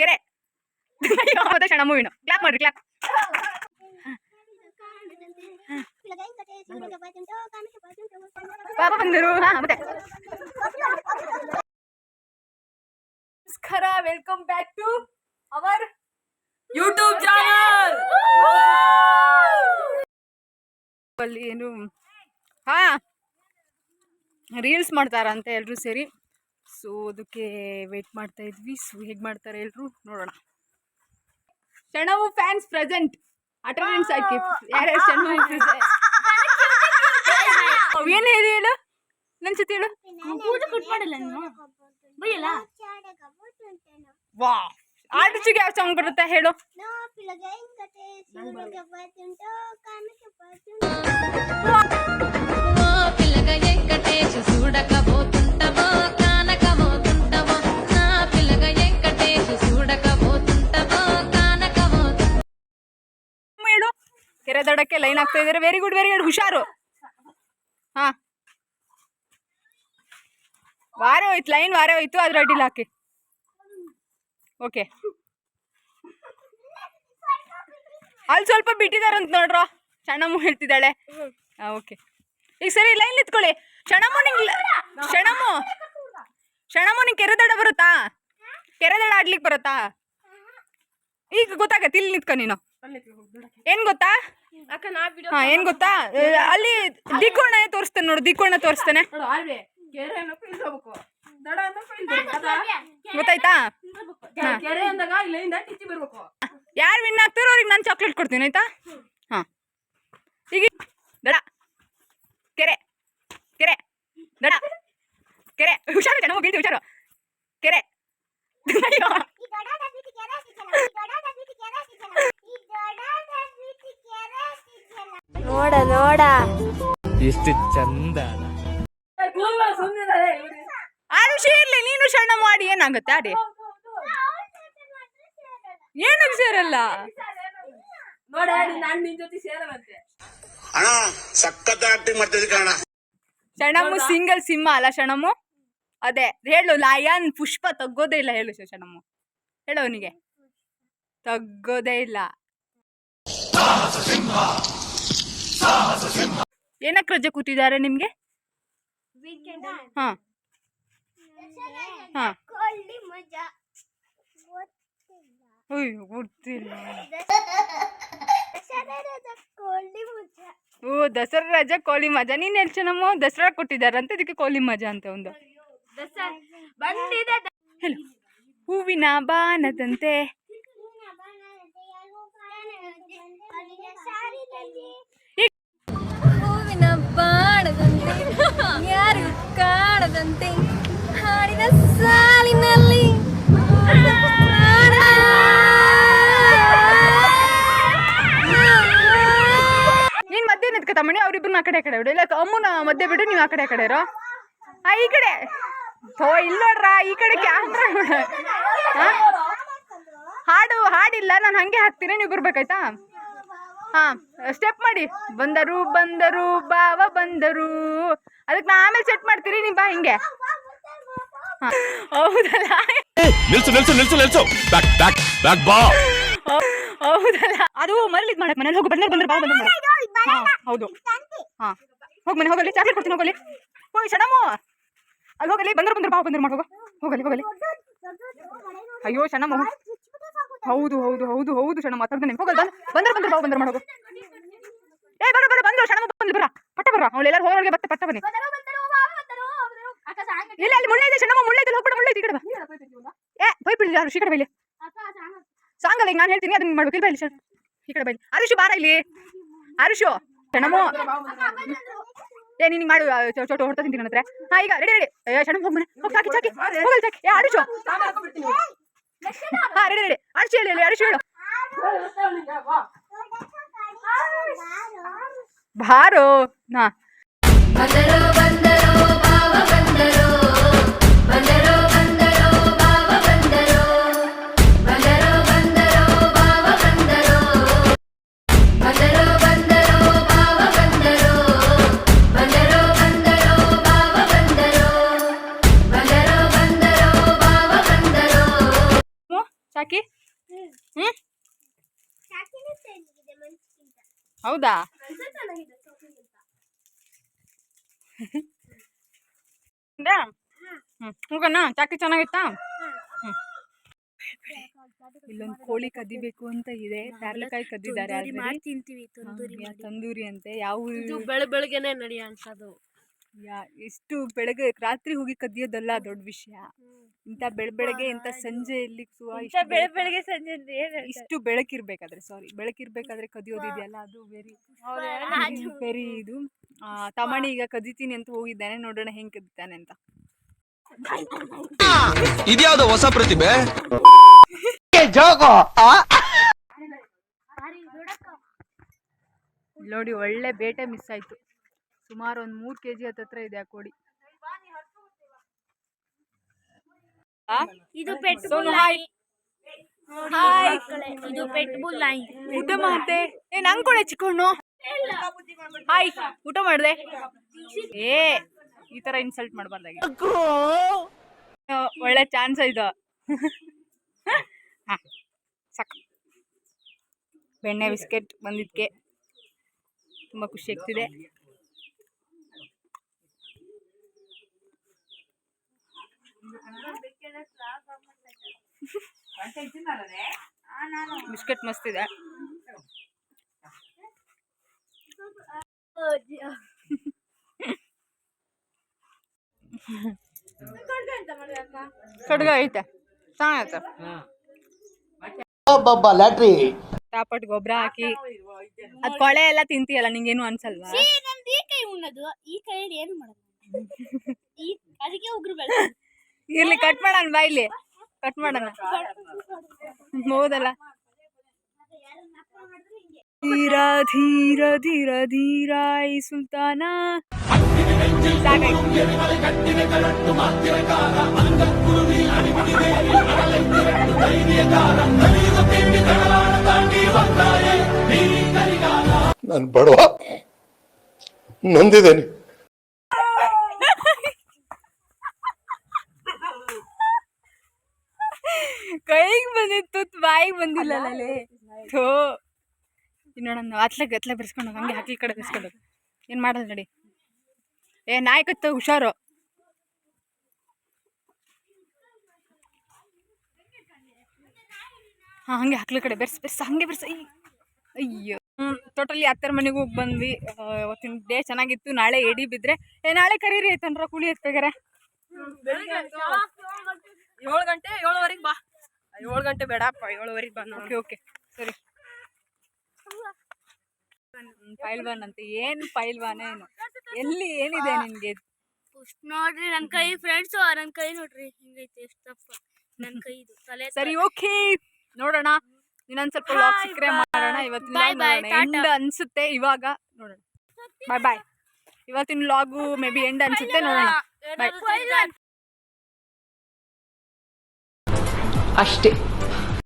ಕೆರೆ ಮೂವಿನು ಕ್ಲಾಪ್ ಮಾಡ್ರಿ ಕ್ಲಾಪ್ ಪಾಪ ಬಂದರು. ನಮಸ್ಕಾರ welcome back to our YouTube channel ಅಲ್ಲಿ ಏನು, ಹಾ ರೀಲ್ಸ್ ಮಾಡ್ತಾರಂತೆ ಎಲ್ಲರೂ ಸೇರಿ. ಸೊ ಅದಕ್ಕೆ ವೇಟ್ ಮಾಡ್ತಾ ಇದ್ವಿ. ಸೊ ಹೇಗೆ ಮಾಡ್ತಾರೆ ಎಲ್ಲರೂ ನೋಡೋಣ. ಶಣವು ಫ್ಯಾನ್ಸ್ ಪ್ರೆಸೆಂಟ್ ಅಟೆಂಡೆನ್ಸ್ ಹಾಕಿ ಯಾರ್ಯಾರು ಶಣವು ಏನು ಹೇಳಿ ಹೇಳು? ನನ್ನ ಜೊತೆ ಹೇಳು. ಪೂಜೆ ಕಟ್ ಮಾಡಿಲ್ಲ ನೀನು? ಬೈಯಲ್ಲ? ವಾ. ಆರ್ಟಿಸ್ಟಿಗೆ ಯಾವ ಸಾಂಗ್ ಬರುತ್ತೆ? ಹೇಳು. ನೋ ಪಿಲಗೆ ಇಂಕತೆ ಸೂರ್ಯಗೆ ಕೆರೆ ದಡಕ್ಕೆ ಲೈನ್ ಆಗ್ತಾ ಇದ್ದಾರೆ. ವೆರಿ ಗುಡ್ ವೆರಿ ಗುಡ್ ಹುಷಾರು. ಹಾ. ವಾರ ಹೋಯ್ತು ಲೈನ್ ವಾರ ಹೋಯ್ತು ಅದ್ರ ಅಡ್ಡಿಲ್ಲ ಹಾಕಿ. ಓಕೆ ಅಲ್ಲಿ ಸ್ವಲ್ಪ ಬಿಟ್ಟಿದಾರಂತ ನೋಡ್ರೋ? ಶಣಮ್ಮು ಹೇಳ್ತಿದ್ದಾಳೆ. ಓಕೆ ಈಗ ಸರಿ ಲೈನ್ ನಿಂತ್ಕೊಳ್ಳಿ. ಶಣಮ್ಮು ನಿಂಗೆ ಶಣಮ್ಮು ಶಣಮ್ಮು ನಿಂಗೆ ಕೆರೆ ದಡ ಬರುತ್ತಾ? ಕೆರೆ ದಡ ಆಡ್ಲಿಕ್ಕೆ ಬರುತ್ತಾ? ಈಗ ಗೊತ್ತಾಗತ್ತೆ, ಇಲ್ಲಿ ನಿಂತ್ಕೊ ನೀನು. ಏನ್ ಗೊತ್ತಾ? ಹಾ ಏನ್ ಗೊತ್ತಾ? ಅಲ್ಲಿ ದಿಕ್ಕೋಣ ತೋರಿಸ್ತೇನೆ ನೋಡು ದಿಕ್ಕೋಣ ತೋರಿಸ್ತೇನೆ. ಗೊತ್ತಾಯ್ತಾ? ಕೆರೆ ಅಂದಾಗ ಇಲ್ಲಿಂದ ಟಿಚ್ಚಿ ಬರ್ಬೇಕು. ಯಾರು ವಿನ್ ಆಗ್ತಾರೋ ಅವ್ರಿಗೆ ನಾನು ಚಾಕ್ಲೇಟ್ ಕೊಡ್ತೀನಿ ಆಯ್ತಾ? ಹಾ. ಈಗ ದಡ. ಕೆರೆ. ಕೆರೆ. ದಡ. ಕೆರೆ. ಹುಷಾರು ಜನ ಹೋಗಿ ಹುಷಾರು. ಕೆರೆ. ನೋಡ ನೋಡ. ಎಷ್ಟು ಚಂದ ಆರುಷಿ ಇರ್ಲಿ ನೀನು ಶರಣ ಮಾಡಿ ಏನಾಗುತ್ತೆ? ಆಡಿ ಏನಕ್ಕೆ ಸೇರಲ್ಲ? ನೋಡ ನಾನು ನಿನ್ ಜೊತೆ ಸೇರವಂತೆ. ಅಣ್ಣ ಸಖತ್ ಆಕ್ಟಿಂಗ್ ಮಾಡ್ತಿದ್ದೆ ಕಣ ಶಣಮು ಸಿಂಗಲ್ ಸಿಂಹ ಅಲ್ಲ ಶಣಮು ಅದೇ ಹೇಳು ಲಯನ್ ಪುಷ್ಪ ತಗ್ಗೋದೇ ಇಲ್ಲ ಹೇಳು ಶಣಮು ಹೇಳು ಅವನಿಗೆ. ತಗ್ಗೋದೇ ಇಲ್ಲ. ಏನಕ್ಕೆ ರಜೆ ಕೂತಿದ್ದಾರೆ ನಿಮ್ಗೆ? ಹಾ. ಹಾ. ಅಯ್ಯೋ ಗೊತ್ತಿಲ್ಲ. ಓ ದಸರಾ ರಜಾ ಕೋಳಿ ಮಜಾ. ನೀನ್ ಎಲ್ಲಿ ಚೆನ್ನಮ್ಮ ದಸರಾ ಕೊಟ್ಟಿದ್ದಾರಂತೆ ಇದಕ್ಕೆ ಕೋಳಿ ಮಜಾ ಅಂತ ಒಂದು. ಹಲೋ. ಹೂವಿನ ಬಾನದಂತೆ ಹೂವಿನ ಬಾಣದಂತೆ, ಯಾರು ಕಾಣದಂತೆ ಹಾಡಿನ ಸಾಲಿನಲ್ಲಿ. ನೀನ್ ಮಧ್ಯೆ ನಿಂತ್ಕ ತಮ್ಮಣಿ ಅವ್ರಿಬ್ರನ್ನ ಆ ಕಡೆ ಆ ಕಡೆ ಬಿಡು. ಇಲ್ಲ, ಅಮ್ಮನ ಮಧ್ಯ ಬಿಡು, ನೀವು ಆ ಕಡೆ ಆ ಕಡೆ ಇರೋ. ಆ, ಈ ಕಡೆ. ಥೋ ಇಲ್ಲ ನೋಡ್ರ, ಈ ಕಡೆ ಕ್ಯಾಮ್ರಾ ಹಾಡು, ಹಾಡಿಲ್ಲ, ನಾನು ಹಂಗೆ ಹಾಕ್ತೀನಿ, ನೀವು ಬರ್ಬೇಕಾಯ್ತಾ? ಹಾ ಸ್ಟೆಪ್ ಮಾಡಿ. ಬಂದರು ಬಂದರು ಬಾವ ಬಂದರು. ಅದಕ್ಕೆ ನಾ ಆಮೇಲೆ ಸೆಟ್ ಮಾಡ್ತೀರಿ ನೀ ಬಾ ಹಿಂಗೆ. ಹಾ, ಹೌದಲ್ಲ? ನಿಲ್ಸು ನಿಲ್ಸು ನಿಲ್ಸು ನಿಲ್ಸು. ಬ್ಯಾಕ್ ಬ್ಯಾಕ್ ಬ್ಯಾಕ್ ಬಾ. ಹೌದಲ್ಲ? ಅದು ಮರಳಿ ಮಾಡಕ್ಕೆ ಮಾಡಕ್ ಮನೇಲಿ ಹೋಗಿ ಬಂದ್ರೆ ಬಂದ್ರೆ ಬಾ ಬಂದ್ರೆ ಹಾ ಹೌದು. ಹಾ. ಹೋಗಿ ಮನೆ ಹೋಗಲಿ ಚಾಕ್ಲೇಟ್ ಕೊಡ್ತೀನಿ ಹೋಗಲಿ ಹೋಗಿ ಶಣಮು ಅಲ್ಲಿ ಹೋಗಲಿ ಬಂದ್ರೆ ಬಂದ್ರೆ ಬಾ ಬಂದ್ರೆ ಮಾಡೋಗ ಹೋಗಲಿ ಹೋಗಲಿ ಅಯ್ಯೋ ಶಣಮು ಹೌದು ಹೌದು ಹೌದು ಹೌದು ಶಣಮ್ಮ ತೆಗ್ದು ಹೋಗಲ್ ಬಂದ್ ಬಂದ್ರ ಬಂದ್ರೆ ಬಾವು ಬಂದ್ರೆ ಮಾಡೋಗು ಏ ಬರ ಬರ ಬಂದ್ರು ಶಣಮ್ಮ ಬಂದು ಬರ ಪಟ್ಟ ಬರ ಅವ್ಳು ಎಲ್ಲರೂ ಹೋಗೋರಿಗೆ ಬತ್ತೆ ಪಟ್ಟ ಬನ್ನಿ. ಇಲ್ಲ ಅಲ್ಲಿ ಮುಳ್ಳೆ ಇದೆ ಶಣಮ್ಮ ಮುಳ್ಳೆ ಇದೆ ಹೋಗ್ಬಿಡ ಮುಳ್ಳೆ ಇದೆ ಈ ಕಡೆ ಬಾ. ಏ ಬೈ ಬಿಡಿ ಯಾರು ಈ ಕಡೆ ಬೈಲಿ. ಸಾಂಗಲ್ಲ ಈಗ ನಾನು ಹೇಳ್ತೀನಿ ಅದನ್ನ ಮಾಡ್ಬೇಕು. ಇಲ್ಲಿ ಬೈಲಿ ಶಣ್ ಈ ಕಡೆ ಬೈಲಿ. ಅರುಷು ಬಾರ ಇಲ್ಲಿ. ಅರುಷು. ಶಣಮು ಏ ನೀನು ಮಾಡು ಚೋಟು ಹೊಡ್ತಾ ತಿಂತೀನಿ ನನ್ನ ಹತ್ರ. ಹಾ ಈಗ ರೆಡಿ ರೆಡಿ ಏ ಶಣಮ್ ಹೋಗಿ ಮನೆ. ಹೋಗ್ ಚಾಕಿ ಚಾಕಿ ಹೋಗಲ್ ಚಾಕಿ ಏ ಅರುಷು. ಹಾ ರೆಡಿ ರೆಡಿ ಆರುಷು ಹೇಳಿ ಹೇಳಿ ಆರುಷು ಹೌದಾ? ಹೋಗೋಣ ಚಾಕಿ ಚೆನ್ನಾಗಿತ್ತಾ? ಇಲ್ಲೊಂದ್ ಕೋಳಿ ಕದಿಬೇಕು ಅಂತ ಇದೆ. ತಾರ್ಲಕಾಯಿ ಕದ್ದಿದ್ದಾರೆ ತಂದೂರಿ ಅಂತೆ. ಯಾವ ಬೆಳಗ್ಗೆನೆ ನಡಿ ಅಂತದ್ದು ಯಾ ಎಷ್ಟು ಬೆಳಗ್ಗೆ ರಾತ್ರಿ ಹೋಗಿ ಕದಿಯೋದಲ್ಲ ದೊಡ್ಡ ವಿಷಯ. ಇಂಥ ಬೆಳ ಬೆಳಗ್ಗೆ ಇಂಥ ಸಂಜೆಯಲ್ಲಿ ಸುವ ಇಷ್ಟು ಬೆಳಕು- ಬೆಳಗ್ಗೆ? ಸಂಜೆ ಇಷ್ಟು ಬೆಳಕಿರ್ಬೇಕಾದ್ರೆ ಸಾರಿ ಬೆಳಕಿರ್ಬೇಕಾದ್ರೆ ಕದಿಯೋದಿದೆಯಲ್ಲ ಅದು ವೆರಿ ವೆರಿ ಇದು ತಮಾಣಿ ಈಗ ಕದಿತೀನಿ ಅಂತ ಹೋಗಿದ್ದಾನೆ ನೋಡೋಣ ಹೆಂಗ್ ಕದಿತಾನೆ ಅಂತ. ಇದ್ಯಾವ್ದು ಹೊಸ ಪ್ರತಿಭೆ? ಇಲ್ಲಿ ನೋಡಿ ಒಳ್ಳೆ ಬೇಟೆ ಮಿಸ್ ಆಯ್ತು. ಸುಮಾರು ಒಂದು ಮೂರು ಕೆ ಜಿ ಹತ್ತತ್ರ ಇದೆ ಆ ಕೋಳಿ. ಆ? ಇದು ಪೆಟ್ ಬುಲ್ ಹಾಯ್. ಹಾಯ್. ಇದು ಪೆಟ್ ಬುಲ್ ನಾಯಿ ಊಟ ಮಾಡ್ದೆ ಏ ನಂಗೆ ಕೊಡೆ ಚಿಕ್ಕಣ್ಣು. ಹಾಯ್. ಊಟ ಮಾಡ್ದೆ? ಏ ಈ ತರ ಇನ್ಸಲ್ಟ್ ಮಾಡಬಾರ್ದಾಗೆ. ಒಳ್ಳೆ ಚಾನ್ಸ್ ಇದು. ಹಾ ಸಾಕು. ಬೆಣ್ಣೆ ಬಿಸ್ಕೆಟ್ ಬಂದಿದ್ಕೆ. ತುಂಬ ಖುಷಿ ಆಗ್ತಿದೆ. ಬಿಸ್ಕೆಟ್ ಮಸ್ತ್ ಇದೆ. ಕಡ್ಗ ಐತೆ. ಚೆನ್ನಾಗೈತೆ ಟಾಪಟ್ ಗೊಬ್ಬರ ಹಾಕಿ. ಅದ್ ಕೊಳೆ ಎಲ್ಲ ತಿಂತೀಯಲ್ಲ ನಿಂಗೇನು ಅನ್ಸಲ್ವಾ? ನಮ್ದು ಈ ಕೈ ಉಣ್ಣದು. ಈ ಕೈ ಏನು ಮಾಡೋದು? ಅದಕ್ಕೆ ಉಗ್ರು ಬೆಳ ಇರ್ಲಿ ಕಟ್ ಮಾಡೋಣ ಇಲ್ಲಿ. ಕಟ್ ಮಾಡೋಣ. ಹೌದಲ್ಲ? ಧೀರ ಧೀರ ಧೀರ, ಧೀರಾಯಿ ಸುಲ್ತಾನ. ನಾನು ಬಡವ. ನೊಂದಿದ್ದೇನೆ. ಕೈಗೆ ಬಂದಿತ್ತು ಬಾಯಿಗೆ ಬಂದಿಲ್ಲ ಅಲ್ಲೇ ಥೋ. ನೋಡೋಣ ಅತ್ಲಾಗ ಅತ್ಲಾಗ ಬೆರೆಸ್ಕೊಂಡು ಹಂಗೆ ಹಾಕಿ ಕಡೆ ಬೆರೆಸ್ಕೊಂಡು ಏನು ಮಾಡೋದು ನಡಿ. ಏ ನಾಯ್ಕತ್ತ ಹುಷಾರು. ಹಾಂ ಹಂಗೆ ಹಾಕ್ಲ ಕಡೆ ಬೆರ್ಸ್ ಬೆರ್ಸ್ ಹಂಗೆ ಬೆರ್ಸ ಅಯ್ಯ. ಅಯ್ಯೋ. ಹ್ಞೂ ಟೋಟಲಿ ಹತ್ತರ ಮನೆಗೆ ಹೋಗಿ ಬಂದ್ವಿ. ಅವತ್ತಿನ ಡೇ ಚೆನ್ನಾಗಿತ್ತು ನಾಳೆ ಎಡಿ ಬಿದ್ದರೆ ಏ ನಾಳೆ ಕರೀರಿ ಐತನ್ರ ಕುಳಿ ಎತ್ಬೇಕಾರೆ ಏಳು ಗಂಟೆ ಏಳುವರೆಗೆ ಬಾ. ಏಳು ಗಂಟೆ ಬೇಡಪ್ಪ ಏಳುವರೆಗೆ ಬಂದು. ಓಕೆ ಓಕೆ ಸರಿ. ಫೈಲ್ ಪೈಲ್ವಾನ್ ಅಂತ ಏನು ವಾನೇ ಏನು? ಎಲ್ಲಿ ಏನಿದೆ ನಿನ್ಗೆ? ನೋಡ್ರಿ ನನ್ನ ಕೈ ಫ್ರೆಂಡ್ಸ್ ನನ್ ಕೈ ನೋಡ್ರಿ ಹಿಂಗೈತೆ ಎಷ್ಟು ತಪ್ಪ ನನ್ ಕೈ ಇದು ತಲೆ ಸರಿ ಓಕೆ ನೋಡೋಣ. ಇನ್ನೊಂದ್ ಸ್ವಲ್ಪ ಲಾಕ್ ಸಿಕ್ಕರೆ ಮಾಡೋಣ. ಇವತ್ತಿನ ಎಂಡ್ ಅನ್ಸುತ್ತೆ ಇವಾಗ. ನೋಡೋಣ. ಬಾಯ್ ಬಾಯ್ ಇವತ್ತಿನ ಲಾಗು ಮೇ ಬಿ ಎಂಡ್ ಅನ್ಸುತ್ತೆ. ನೋಡೋಣ. ಬಾಯ್ ಅಷ್ಟೇ.